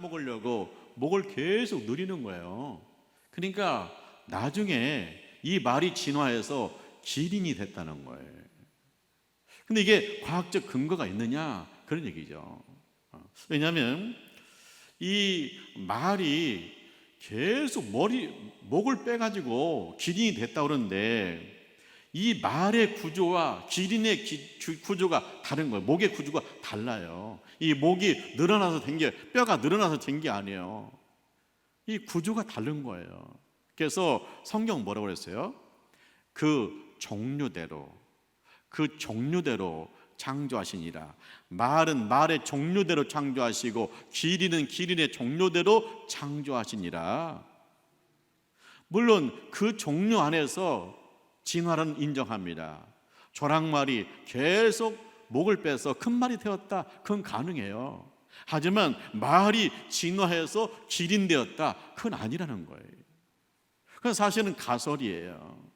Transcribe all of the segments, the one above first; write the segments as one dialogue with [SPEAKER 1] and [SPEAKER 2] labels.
[SPEAKER 1] 먹으려고 목을 계속 누리는 거예요. 그러니까 나중에 이 말이 진화해서 기린이 됐다는 거예요. 근데 이게 과학적 근거가 있느냐 그런 얘기죠. 어, 왜냐하면 이 말이 계속 머리 목을 빼가지고 기린이 됐다 그러는데 이 말의 구조와 기린의 기- 주- 구조가 다른 거예요. 목의 구조가 달라요. 이 목이 늘어나서 된 게 뼈가 늘어나서 된 게 아니에요. 이 구조가 다른 거예요. 그래서 성경 뭐라고 그랬어요? 그 종류대로 그 종류대로 창조하시니라. 말은 말의 종류대로 창조하시고 기린은 기린의 종류대로 창조하시니라. 물론 그 종류 안에서 진화는 인정합니다. 조랑말이 계속 목을 빼서 큰 말이 되었다. 그건 가능해요. 하지만 말이 진화해서 기린 되었다. 그건 아니라는 거예요. 그건 사실은 가설이에요.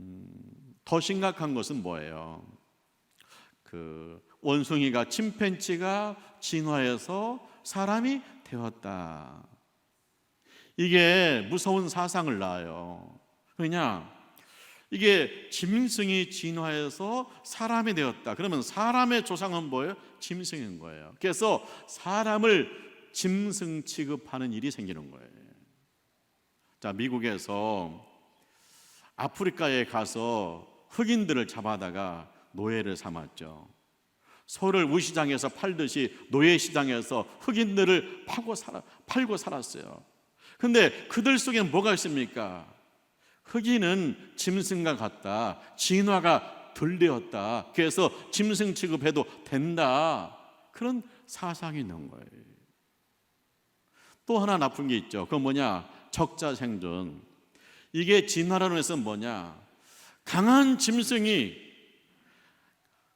[SPEAKER 1] 음, 더 심각한 것은 뭐예요? 그 원숭이가 침팬지가 진화해서 사람이 되었다. 이게 무서운 사상을 낳아요. 그냥 이게 짐승이 진화해서 사람이 되었다. 그러면 사람의 조상은 뭐예요? 짐승인 거예요. 그래서 사람을 짐승 취급하는 일이 생기는 거예요. 자, 미국에서 아프리카에 가서 흑인들을 잡아다가 노예를 삼았죠. 소를 우시장에서 팔듯이 노예 시장에서 흑인들을 파고 살아, 팔고 살았어요. 근데 그들 속에는 뭐가 있습니까? 흑인은 짐승과 같다. 진화가 덜 되었다. 그래서 짐승 취급해도 된다. 그런 사상이 있는 거예요. 또 하나 나쁜 게 있죠. 그건 뭐냐? 적자 생존. 이게 진화라는 해서 뭐냐? 강한 짐승이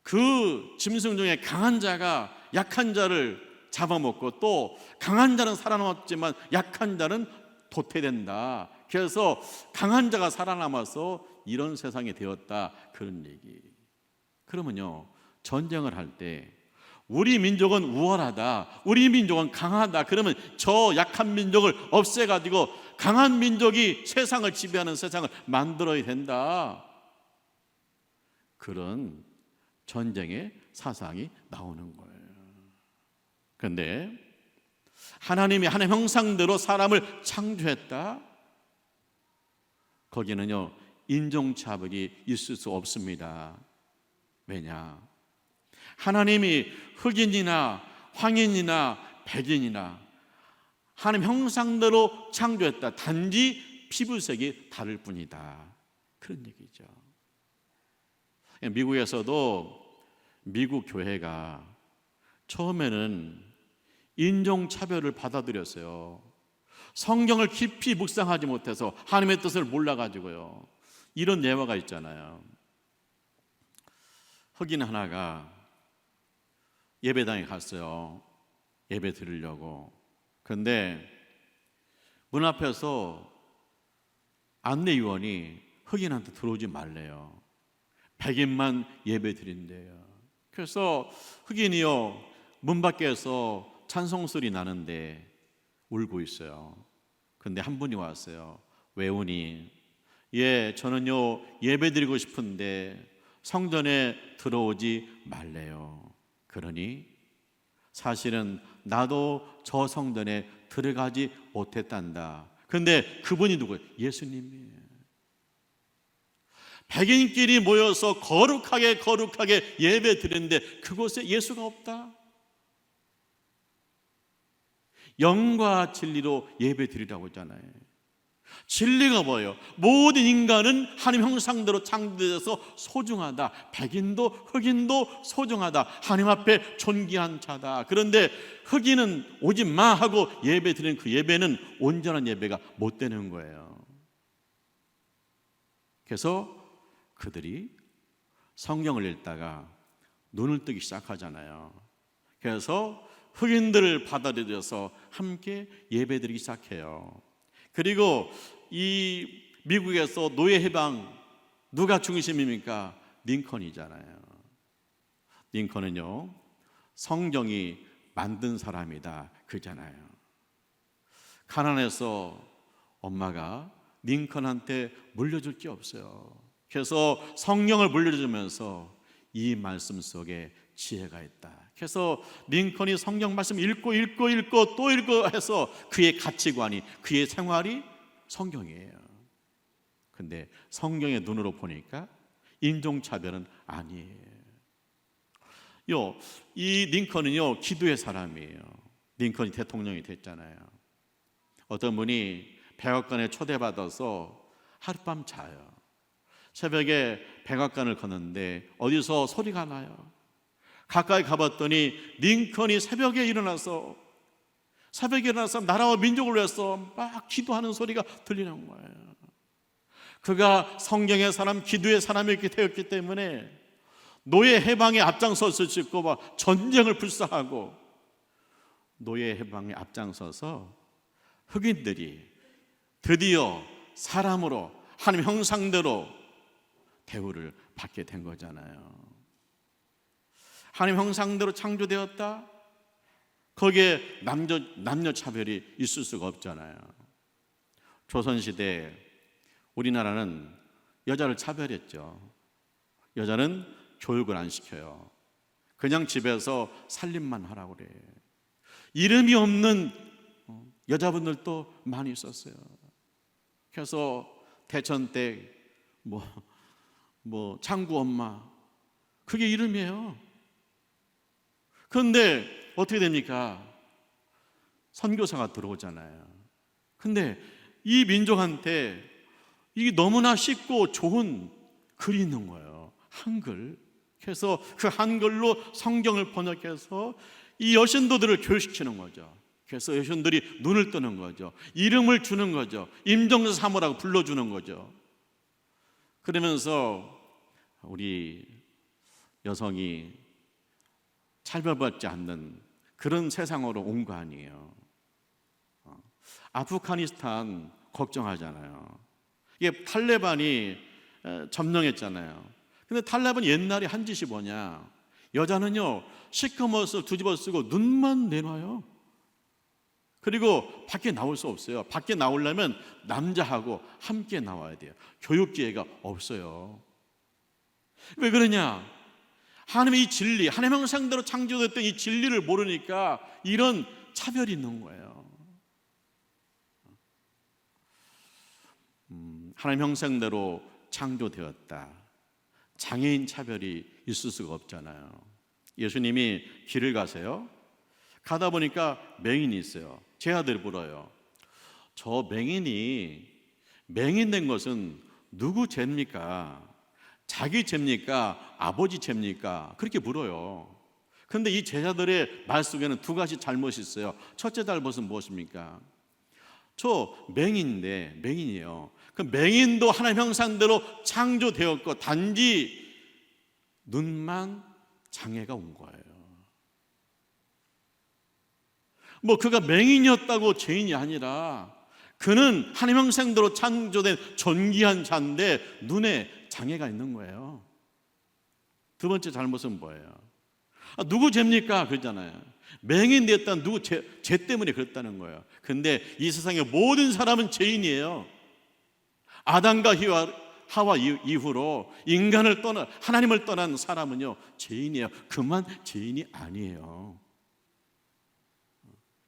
[SPEAKER 1] 그 짐승 중에 강한 자가 약한 자를 잡아먹고 또 강한 자는 살아남았지만 약한 자는 도태된다. 그래서 강한 자가 살아남아서 이런 세상이 되었다. 그런 얘기. 그러면요, 전쟁을 할 때 우리 민족은 우월하다. 우리 민족은 강하다. 그러면 저 약한 민족을 없애 가지고 강한 민족이 세상을 지배하는 세상을 만들어야 된다. 그런 전쟁의 사상이 나오는 거예요. 그런데 하나님이 하나님 형상대로 사람을 창조했다. 거기는요 인종차별이 있을 수 없습니다. 왜냐? 하나님이 흑인이나 황인이나 백인이나 하나님 형상대로 창조했다. 단지 피부색이 다를 뿐이다. 그런 얘기죠. 미국에서도 미국 교회가 처음에는 인종 차별을 받아들였어요. 성경을 깊이 묵상하지 못해서 하나님의 뜻을 몰라 가지고요. 이런 예화가 있잖아요. 흑인 하나가 예배당에 갔어요. 예배 드리려고. 근데 문 앞에서 안내위원이 흑인한테 들어오지 말래요. 백인만 예배 드린대요. 그래서 흑인이요 문 밖에서 찬송 소리 나는데 울고 있어요. 근데 한 분이 왔어요. 왜 우니? 예, 저는요 예배 드리고 싶은데 성전에 들어오지 말래요. 그러니 사실은 나도 저 성전에 들어가지 못했단다. 근데 그분이 누구예요? 예수님이에요. 백인끼리 모여서 거룩하게 거룩하게 예배 드리는데 그곳에 예수가 없다. 영과 진리로 예배 드리라고 했잖아요. 진리가 뭐예요? 모든 인간은 하나님 형상대로 창조돼서 소중하다. 백인도 흑인도 소중하다. 하나님 앞에 존귀한 자다. 그런데 흑인은 오지 마 하고 예배 드리는 그 예배는 온전한 예배가 못 되는 거예요. 그래서 그들이 성경을 읽다가 눈을 뜨기 시작하잖아요. 그래서 흑인들을 받아들여서 함께 예배드리기 시작해요. 그리고 이 미국에서 노예 해방 누가 중심입니까? 링컨이잖아요. 링컨은요 성경이 만든 사람이다 그잖아요. 가난해서 엄마가 링컨한테 물려줄 게 없어요. 그래서 성령을 물려주면서 이 말씀 속에 지혜가 있다. 그래서 링컨이 성경 말씀 읽고 읽고 읽고 또 읽고 해서 그의 가치관이 그의 생활이 성경이에요. 근데 성경의 눈으로 보니까 인종차별은 아니에요. 요, 이 링컨은요, 기도의 사람이에요. 링컨이 대통령이 됐잖아요. 어떤 분이 백악관에 초대받아서 하룻밤 자요. 새벽에 백악관을 걷는데 어디서 소리가 나요. 가까이 가봤더니 링컨이 새벽에 일어나서 새벽에 일어나서 나라와 민족을 위해서 막 기도하는 소리가 들리는 거예요. 그가 성경의 사람, 기도의 사람이었기 되었기 때문에 노예 해방에 수 있고 막 전쟁을 불사하고 노예 해방에 앞장서서 흑인들이 드디어 사람으로 하나님 형상대로 대우를 받게 된 거잖아요. 하나님 형상대로 창조되었다. 거기에 남녀 남녀 차별이 있을 수가 없잖아요. 조선 시대 우리나라는 여자를 차별했죠. 여자는 교육을 안 시켜요. 그냥 집에서 살림만 하라고 그래. 이름이 없는 여자분들도 많이 있었어요. 그래서 대천 때 뭐, 뭐, 창구 엄마. 그게 이름이에요. 그런데 어떻게 됩니까? 선교사가 들어오잖아요. 근데 이 민족한테 이게 너무나 쉽고 좋은 글이 있는 거예요. 한글. 그래서 그 한글로 성경을 번역해서 이 여신도들을 교육시키는 거죠. 그래서 여신들이 눈을 뜨는 거죠. 이름을 주는 거죠. 임정사 사모라고 불러주는 거죠. 그러면서 우리 여성이 차별받지 않는 그런 세상으로 온 거 아니에요. 어. 아프가니스탄 걱정하잖아요. 이게 탈레반이 점령했잖아요. 근데 탈레반이 옛날에 한 짓이 뭐냐? 여자는요 시커머서 뒤집어 쓰고 눈만 내놔요. 그리고 밖에 나올 수 없어요. 밖에 나오려면 남자하고 함께 나와야 돼요. 교육 기회가 없어요. 왜 그러냐? 하나님의 이 진리, 하나님 형상대로 창조됐던 이 진리를 모르니까 이런 차별이 있는 거예요. 음, 하나님 형상대로 창조되었다. 장애인 차별이 있을 수가 없잖아요. 예수님이 길을 가세요. 가다 보니까 맹인이 있어요. 제 아들이 물어요. 저 맹인이 맹인 된 것은 누구 죄입니까? 자기 죄입니까? 아버지 죄입니까? 그렇게 물어요. 근데 이 제자들의 말 속에는 두 가지 잘못이 있어요. 첫째 잘못은 무엇입니까? 저 맹인인데 맹인이에요. 그 맹인도 하나님 형상대로 창조되었고 단지 눈만 장애가 온 거예요. 뭐 그가 맹인이었다고 죄인이 아니라 그는 하나님 형상대로 창조된 존귀한 자인데 눈에 장애가 있는 거예요. 두 번째 잘못은 뭐예요? 아, 누구 죄입니까? 그러잖아요. 맹인 됐다 누구 죄, 죄 때문에 그랬다는 거예요. 근데 이 세상의 모든 사람은 죄인이에요. 아담과 히와, 하와 이후로 인간을 떠나 하나님을 떠난 사람은요 죄인이에요. 그만 죄인이 아니에요.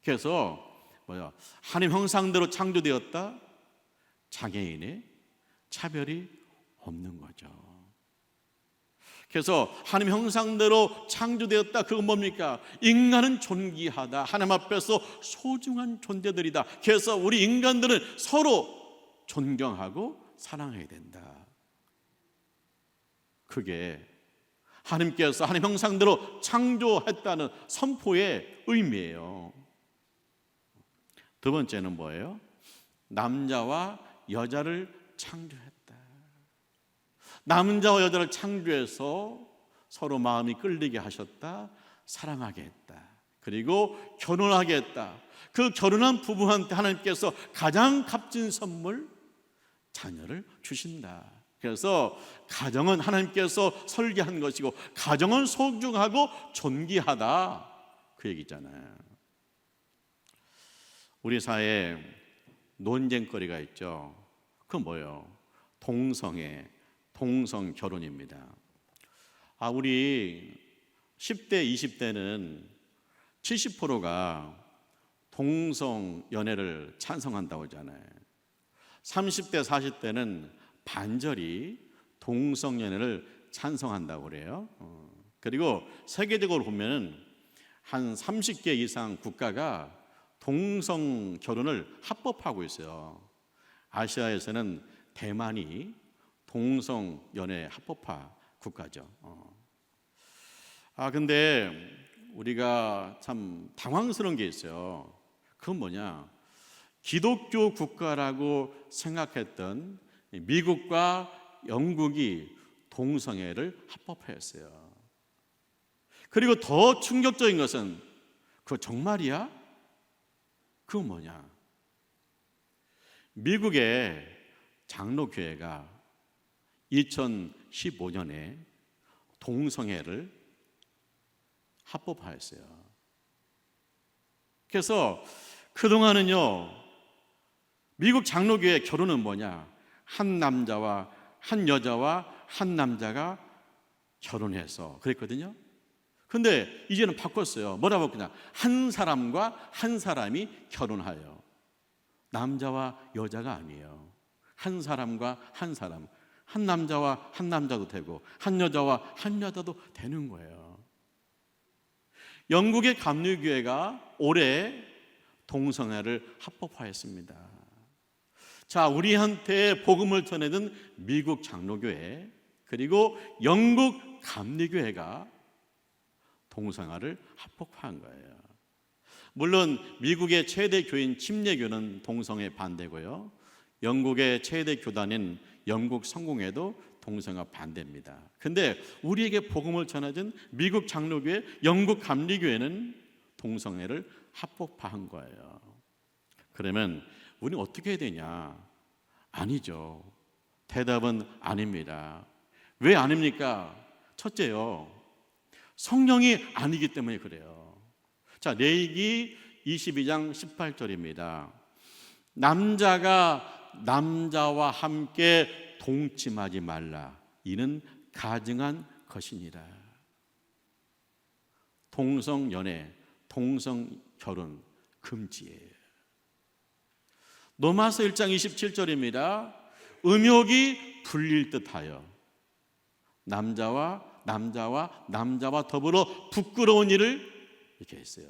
[SPEAKER 1] 그래서 뭐야 하나님 형상대로 창조되었다 장애인의 차별이 없는 거죠. 그래서 하나님 형상대로 창조되었다. 그건 뭡니까? 인간은 존귀하다. 하나님 앞에서 소중한 존재들이다. 그래서 우리 인간들은 서로 존경하고 사랑해야 된다. 그게 하나님께서 하나님 형상대로 창조했다는 선포의 의미예요. 두 번째는 뭐예요? 남자와 여자를 창조했다. 남자와 여자를 창조해서 서로 마음이 끌리게 하셨다. 사랑하게 했다. 그리고 결혼하게 했다. 그 결혼한 부부한테 하나님께서 가장 값진 선물 자녀를 주신다. 그래서 가정은 하나님께서 설계한 것이고 가정은 소중하고 존귀하다. 그 얘기잖아요. 우리 사회에 논쟁거리가 있죠. 그건 뭐예요? 동성애, 동성 결혼입니다. 아, 우리 10대, 20대는 70%가 동성 연애를 찬성한다고 하잖아요. 30대, 40대는 반절이 동성 연애를 찬성한다고 그래요. 어. 그리고 세계적으로 보면은 한 30개 이상 국가가 동성 결혼을 합법하고 있어요. 아시아에서는 대만이 동성 연애 합법화 국가죠. 어. 아 근데 우리가 참 당황스러운 게 있어요. 그건 뭐냐? 기독교 국가라고 생각했던 미국과 영국이 동성애를 합법화했어요. 그리고 더 충격적인 것은 그거 정말이야? 그건 뭐냐? 미국의 장로교회가 2015년에 동성애를 합법화했어요. 그래서 그동안은요, 미국 장로교회 결혼은 뭐냐? 한 남자와 한 여자와 한 남자가 결혼해서 그랬거든요. 근데 이제는 바꿨어요. 뭐라고 그냥 한 사람과 한 사람이 결혼하여 남자와 여자가 아니에요. 한 사람과 한 사람, 한 남자와 한 남자도 되고 한 여자와 한 여자도 되는 거예요. 영국의 감리교회가 올해 동성애를 합법화했습니다. 자, 우리한테 복음을 전해준 미국 장로교회 그리고 영국 감리교회가 동성애를 합법화한 거예요. 물론 미국의 최대 교인 침례교는 동성애 반대고요. 영국의 최대 교단인 영국 성공회도 동성애 반대입니다. 근데 우리에게 복음을 전해준 미국 장로교회, 영국 감리교회는 동성애를 합법화한 거예요. 그러면 우리는 어떻게 해야 되냐? 아니죠. 대답은 아닙니다. 왜 아닙니까? 첫째요. 성령이 아니기 때문에 그래요. 자, 레이기 22장 18절입니다. 남자가 남자와 함께 동침하지 말라. 이는 가증한 것이니라. 동성 연애, 동성 결혼 금지예요. 로마서 1장 27절입니다. 음욕이 불릴 듯하여 남자와 남자와 남자와 더불어 부끄러운 일을 이렇게 했어요.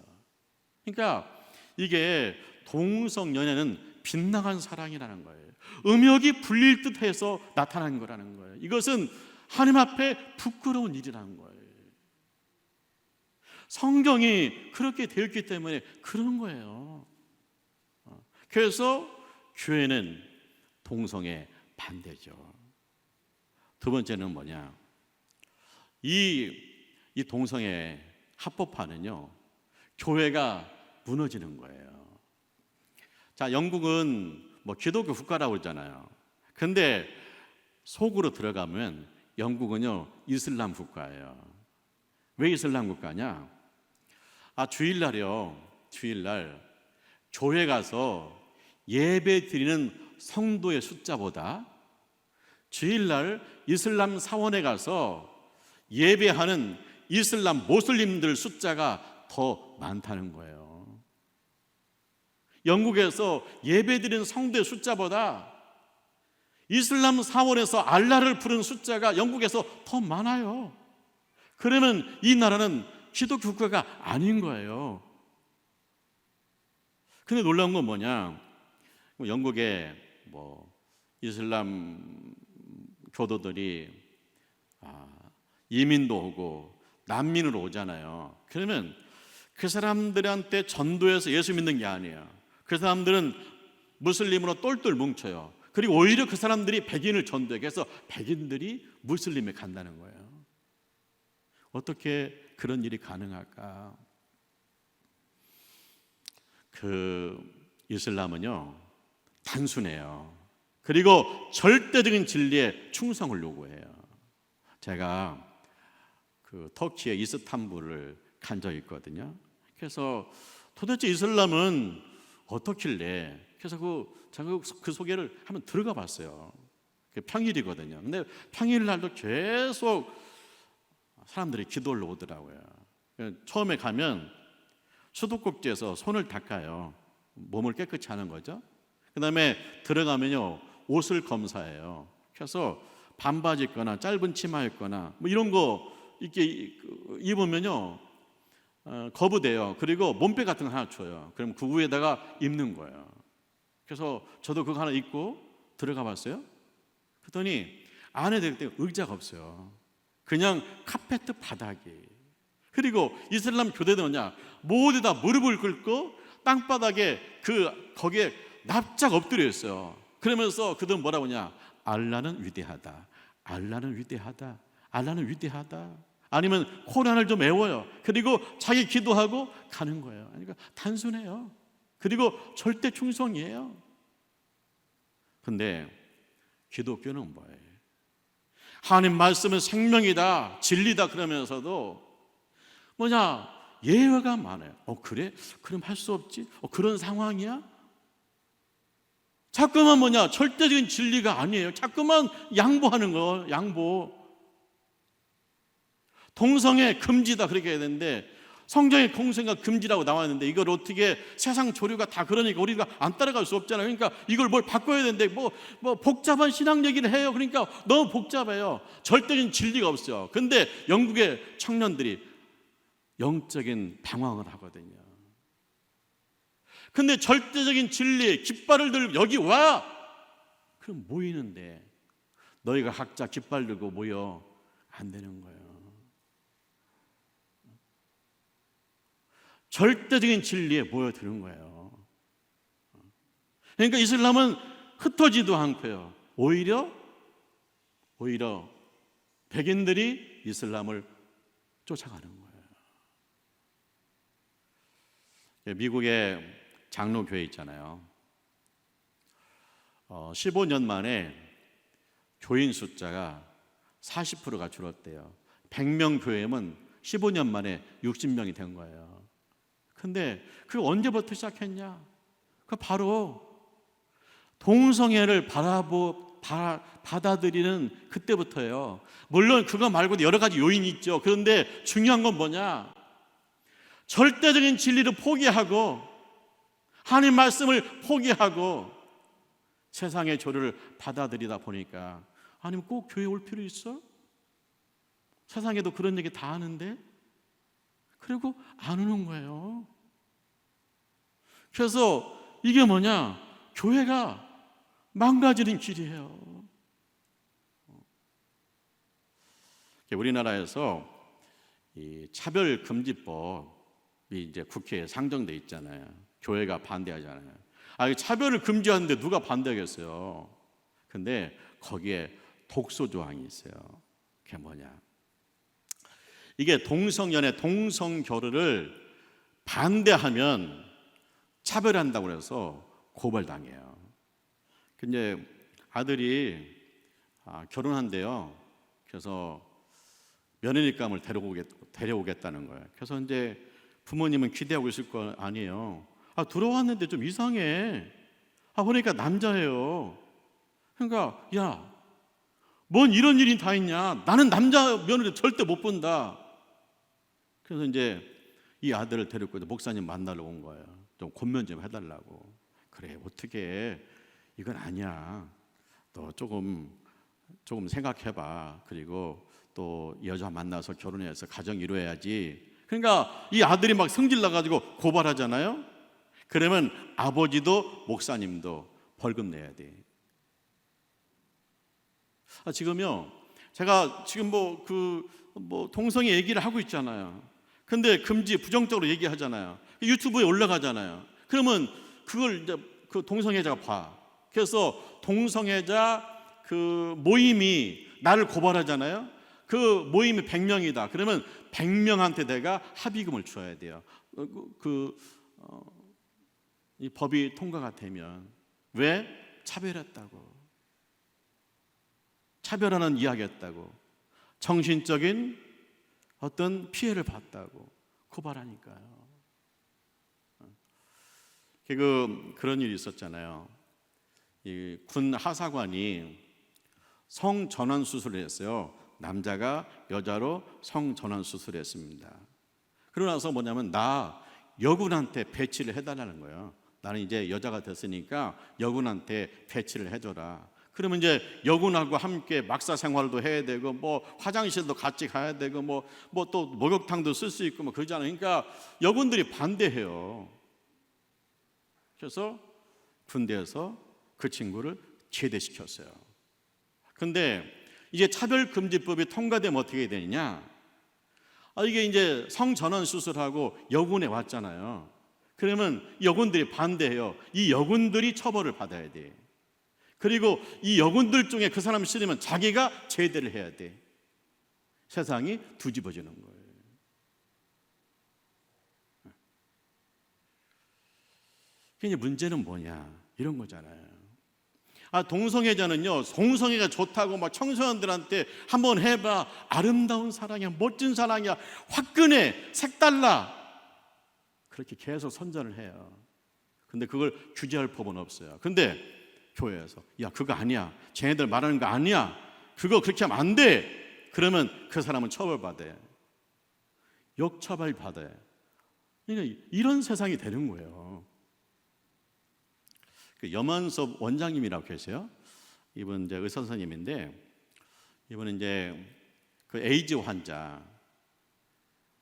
[SPEAKER 1] 그러니까 이게 동성 연애는 빗나간 사랑이라는 거예요. 음욕이 불릴 듯해서 나타난 거라는 거예요. 이것은 하나님 앞에 부끄러운 일이라는 거예요. 성경이 그렇게 되었기 때문에 그런 거예요. 어, 그래서 교회는 동성애 반대죠. 두 번째는 뭐냐? 이, 이 동성애 합법화는요, 교회가 무너지는 거예요. 자, 영국은 뭐 기독교 국가라고 그러잖아요. 근데 속으로 들어가면 영국은요, 이슬람 국가예요. 왜 이슬람 국가냐? 아, 주일날이요. 주일날 교회 가서 예배 드리는 성도의 숫자보다 주일날 이슬람 사원에 가서 예배하는 이슬람 모슬림들 숫자가 더 많다는 거예요. 영국에서 예배드리는 성도의 숫자보다 이슬람 사원에서 알라를 부르는 숫자가 영국에서 더 많아요. 그러면 이 나라는 기독교 국가가 아닌 거예요. 근데 놀라운 건 뭐냐? 영국에 뭐 이슬람 교도들이 아, 이민도 오고 난민으로 오잖아요. 그러면 그 사람들한테 전도해서 예수 믿는 게 아니에요. 그 사람들은 무슬림으로 똘똘 뭉쳐요. 그리고 오히려 그 사람들이 백인을 전도해 서 백인들이 무슬림에 간다는 거예요. 어떻게 그런 일이 가능할까? 그 이슬람은요 단순해요. 그리고 절대적인 진리에 충성을 요구해요. 제가 그 터키의 이스탄불을 간 적이 있거든요. 그래서 도대체 이슬람은 어떻길래 그래서 그 제가 그 소개를 한번 들어가 봤어요. 그 평일이거든요. 근데 평일 날도 계속 사람들이 기도를 오더라고요. 처음에 가면 수도꼭지에서 손을 닦아요. 몸을 깨끗이 하는 거죠. 그 다음에 들어가면요 옷을 검사해요. 그래서 반바지 있거나 짧은 치마 있거나 뭐 이런 거 이렇게 입으면요 어, 거부돼요. 그리고 몸빼 같은 거 하나 줘요. 그럼 그 위에다가 입는 거예요. 그래서 저도 그거 하나 입고 들어가 봤어요. 그랬더니 안에 들을 때 의자가 없어요. 그냥 카페트 바닥이. 그리고 이슬람 교대들은요 모두 다 무릎을 꿇고 땅바닥에 그 거기에 납작 엎드려 있어요. 그러면서 그들 뭐라고 하냐? 알라는 위대하다. 알라는 위대하다. 알라는 위대하다. 아니면 코란을 좀 외워요. 그리고 자기 기도하고 가는 거예요. 그러니까 단순해요. 그리고 절대 충성이에요. 근데 기독교는 뭐예요? 하나님 말씀은 생명이다, 진리다 그러면서도 뭐냐 예외가 많아요. 어 그래? 그럼 할 수 없지? 어 그런 상황이야? 자꾸만 뭐냐 절대적인 진리가 아니에요. 자꾸만 양보하는 거, 양보. 동성애 금지다 그렇게 해야 되는데 성경에 동성애가 금지라고 나왔는데 이걸 어떻게 세상 조류가 다 그러니까 우리가 안 따라갈 수 없잖아요. 그러니까 이걸 뭘 바꿔야 되는데 뭐, 뭐 복잡한 신앙 얘기를 해요. 그러니까 너무 복잡해요. 절대적인 진리가 없어요. 근데 영국의 청년들이 영적인 방황을 하거든요. 근데 절대적인 진리, 깃발을 들고 여기 와! 그럼 모이는데 너희가 각자 깃발 들고 모여 안 되는 거예요. 절대적인 진리에 모여드는 거예요. 그러니까 이슬람은 흩어지도 않고요. 오히려 오히려 백인들이 이슬람을 쫓아가는 거예요. 미국의 장로교회 있잖아요. 어, 15년 만에 교인 숫자가 40%가 줄었대요. 100명 교회면 15년 만에 60명이 된 거예요. 근데 그 언제부터 시작했냐? 그 바로 동성애를 바라보 바, 받아들이는 그때부터예요. 물론 그거 말고도 여러 가지 요인이 있죠. 그런데 중요한 건 뭐냐? 절대적인 진리를 포기하고 하나님 말씀을 포기하고 세상의 조를 받아들이다 보니까 아니면 꼭 교회 올 필요 있어? 세상에도 그런 얘기 다 하는데 그리고 안 오는 거예요. 그래서 이게 뭐냐? 교회가 망가지는 길이에요. 우리나라에서 이 차별 금지법이 이제 국회에 상정돼 있잖아요. 교회가 반대하잖아요. 아, 차별을 금지하는데 누가 반대하겠어요? 근데 거기에 독소 조항이 있어요. 그게 뭐냐? 이게 동성연애, 동성결혼을 반대하면 차별한다고 해서 고발당해요. 근데 아들이 아, 결혼한대요. 그래서 며느리감을 데려오겠, 데려오겠다는 거예요. 그래서 이제 부모님은 기대하고 있을 거 아니에요. 아, 들어왔는데 좀 이상해. 아, 보니까 남자예요. 그러니까, 야, 뭔 이런 일이 다 있냐. 나는 남자 며느리 절대 못 본다. 그래서 이제 이 아들을 데리고 목사님 만나러 온 거예요. 좀 권면 좀 해달라고. 그래, 어떻게 이건 아니야. 너 조금 조금 생각해봐. 그리고 또 여자 만나서 결혼해서 가정 이루어야지. 그러니까 이 아들이 막 성질 나가지고 고발하잖아요. 그러면 아버지도 목사님도 벌금 내야 돼. 아, 지금요. 제가 지금 뭐 그뭐 동성애 얘기를 하고 있잖아요. 근데 금지 부정적으로 얘기하잖아요. 유튜브에 올라가잖아요. 그러면 그걸 이제 그 동성애자가 봐. 그래서 동성애자 그 모임이 나를 고발하잖아요. 그 모임이 100명이다. 그러면 100명한테 내가 합의금을 줘야 돼요. 어, 그, 그 어, 이 법이 통과가 되면 왜 차별했다고 차별하는 이야기했다고 정신적인 어떤 피해를 봤다고 고발하니까요. 그 그런 일이 있었잖아요. 이군 하사관이 성 전환 수술을 했어요. 남자가 여자로 성 전환 수술을 했습니다. 그러고 나서 뭐냐면 나 여군한테 배치를 해달라는 거예요. 나는 이제 여자가 됐으니까 여군한테 배치를 해줘라. 그러면 이제 여군하고 함께 막사 생활도 해야 되고 뭐 화장실도 같이 가야 되고 뭐 뭐 또 목욕탕도 쓸 수 있고 뭐 그러잖아요. 그러니까 여군들이 반대해요. 그래서 군대에서 그 친구를 제대시켰어요. 근데 이제 차별금지법이 통과되면 어떻게 되느냐? 아, 이게 이제 성전환 수술하고 여군에 왔잖아요. 그러면 여군들이 반대해요. 이 여군들이 처벌을 받아야 돼. 그리고 이 여군들 중에 그 사람 싫으면 자기가 제대를 해야 돼. 세상이 뒤집어지는 거예요. 근데 문제는 뭐냐? 이런 거잖아요. 아, 동성애자는요, 동성애가 좋다고 막 청소년들한테 한번 해봐. 아름다운 사랑이야, 멋진 사랑이야, 화끈해, 색달라. 그렇게 계속 선전을 해요. 근데 그걸 규제할 법은 없어요. 근데 교회에서, 야, 그거 아니야. 쟤네들 말하는 거 아니야. 그거 그렇게 하면 안 돼. 그러면 그 사람은 처벌받아요. 역처벌 받아요. 그러니까 이런 세상이 되는 거예요. 그 염원섭 원장님이라고 계세요. 이분 이제 의사 선생님인데 이분은 이제 그 에이즈 환자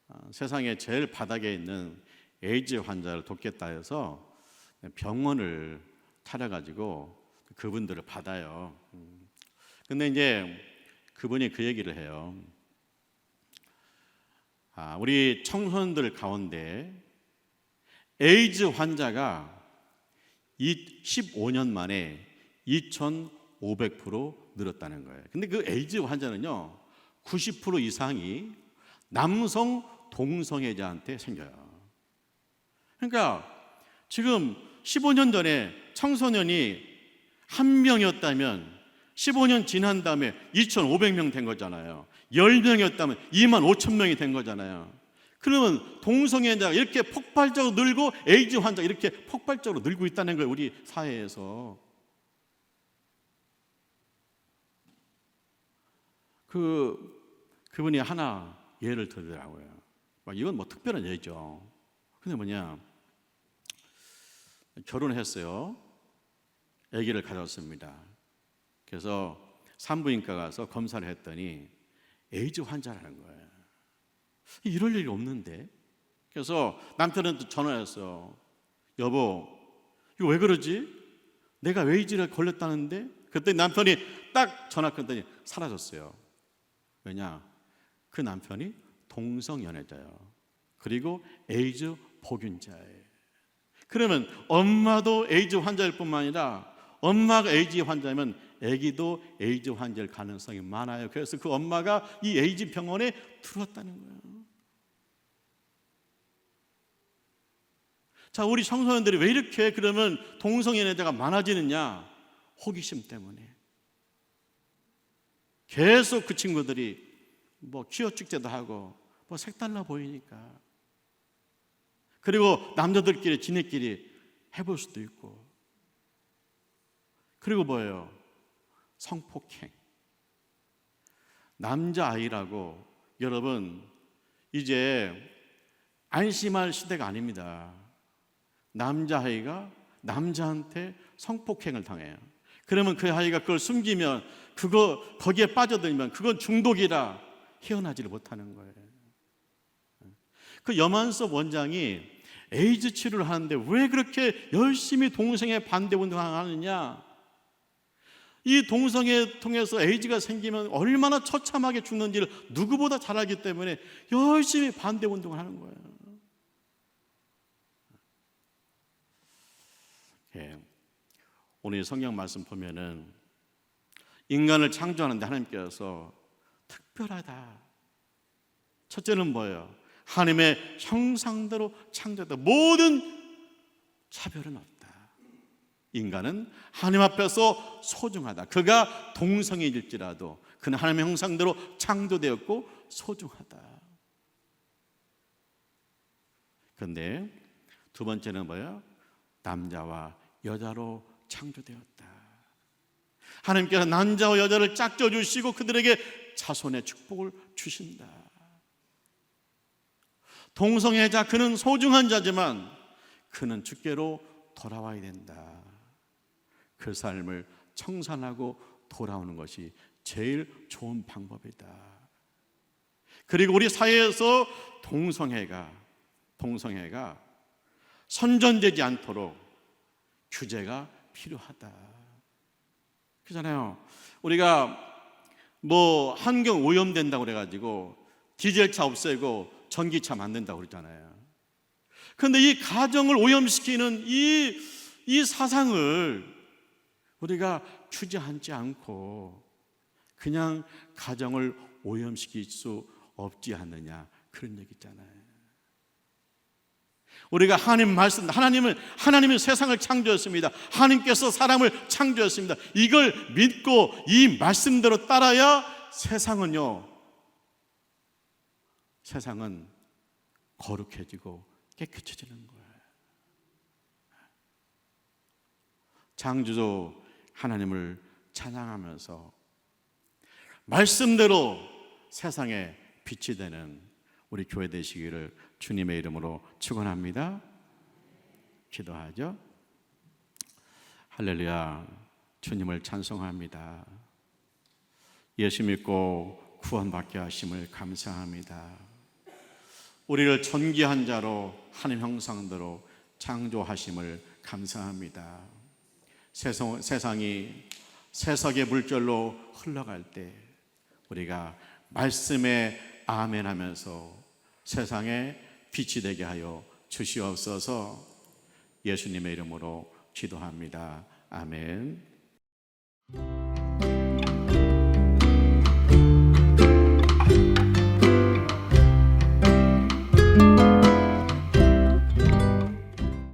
[SPEAKER 1] 어, 세상에 제일 바닥에 있는 에이즈 환자를 돕겠다 해서 병원을 차려가지고 그분들을 받아요. 음. 근데 이제 그분이 그 얘기를 해요. 아, 우리 청소년들 가운데 에이즈 환자가 이 15년 만에 2,500% 늘었다는 거예요. 근데 그 에이즈 환자는요, 90% 이상이 남성 동성애자한테 생겨요. 그러니까 지금 15년 전에 청소년이 한 명이었다면 15년 지난 다음에 2,500명 된 거잖아요. 10명이었다면 2만 5천 명이 된 거잖아요. 그러면 동성애자가 이렇게 폭발적으로 늘고 에이즈 환자 이렇게 폭발적으로 늘고 있다는 거예요. 우리 사회에서. 그 그분이 하나 예를 들더라고요. 이건 뭐 특별한 예죠. 근데 뭐냐? 결혼했어요. 아기를 가졌습니다. 그래서 산부인과 가서 검사를 했더니 에이즈 환자라는 거예요. 이럴 일이 없는데. 그래서 남편한테 전화했어. 여보, 이거 왜 그러지? 내가 에이즈를 걸렸다는데? 그때 남편이 딱 전화 끊더니 사라졌어요. 왜냐? 그 남편이 동성연애자예요. 그리고 에이즈 복균자예요. 그러면 엄마도 에이즈 환자일 뿐만 아니라 엄마가 에이즈 환자면 아기도 에이즈 환자일 가능성이 많아요. 그래서 그 엄마가 이 에이즈 병원에 들어왔다는 거예요. 자, 우리 청소년들이 왜 이렇게 그러면 동성연애자가 많아지느냐? 호기심 때문에. 계속 그 친구들이 뭐 퀴어 축제도 하고 뭐 색달라 보이니까. 그리고 남자들끼리 지네끼리 해볼 수도 있고. 그리고 뭐예요? 성폭행. 남자아이라고 여러분 이제 안심할 시대가 아닙니다. 남자아이가 남자한테 성폭행을 당해요. 그러면 그 아이가 그걸 숨기면 그거 거기에 빠져들면 그건 중독이라 헤어나지를 못하는 거예요. 그 염한섭 원장이 에이즈 치료를 하는데 왜 그렇게 열심히 동성애 반대 운동을 하느냐? 이 동성애 통해서 에이즈가 생기면 얼마나 처참하게 죽는지를 누구보다 잘 알기 때문에 열심히 반대 운동을 하는 거예요. 예. 오늘 성경 말씀 보면은 인간을 창조하는데 하나님께서 특별하다. 첫째는 뭐예요? 하나님의 형상대로 창조다. 모든 차별은 없다. 인간은 하나님 앞에서 소중하다. 그가 동성애일지라도 그는 하나님의 형상대로 창조되었고 소중하다. 그런데 두 번째는 뭐예요? 남자와 여자로 창조되었다. 하나님께서 남자와 여자를 짝져 주시고 그들에게 자손의 축복을 주신다. 동성애자 그는 소중한 자지만 그는 주께로 돌아와야 된다. 그 삶을 청산하고 돌아오는 것이 제일 좋은 방법이다. 그리고 우리 사회에서 동성애가 동성애가 선전되지 않도록 규제가 필요하다. 그잖아요. 우리가 뭐 환경 오염된다고 그래가지고 디젤차 없애고 전기차 만든다고 그러잖아요. 그런데 이 가정을 오염시키는 이, 이 사상을 우리가 주저앉지 않고 그냥 가정을 오염시킬 수 없지 않느냐 그런 얘기 있잖아요. 우리가 하나님 말씀, 하나님은 하나님은 세상을 창조했습니다. 하나님께서 사람을 창조했습니다. 이걸 믿고 이 말씀대로 따라야 세상은요, 세상은 거룩해지고 깨끗해지는 거예요. 창조주 하나님을 찬양하면서 말씀대로 세상에 빛이 되는 우리 교회 되시기를 주님의 이름으로 축원합니다. 기도하죠. 할렐루야. 주님을 찬송합니다. 예수 믿고 구원받게 하심을 감사합니다. 우리를 존귀한 자로 하나님 형상대로 창조하심을 감사합니다. 세상, 세상이 세석의 물결로 흘러갈 때 우리가 말씀에 아멘 하면서 세상에 빛이 되게 하여 주시옵소서 예수님의 이름으로 기도합니다. 아멘.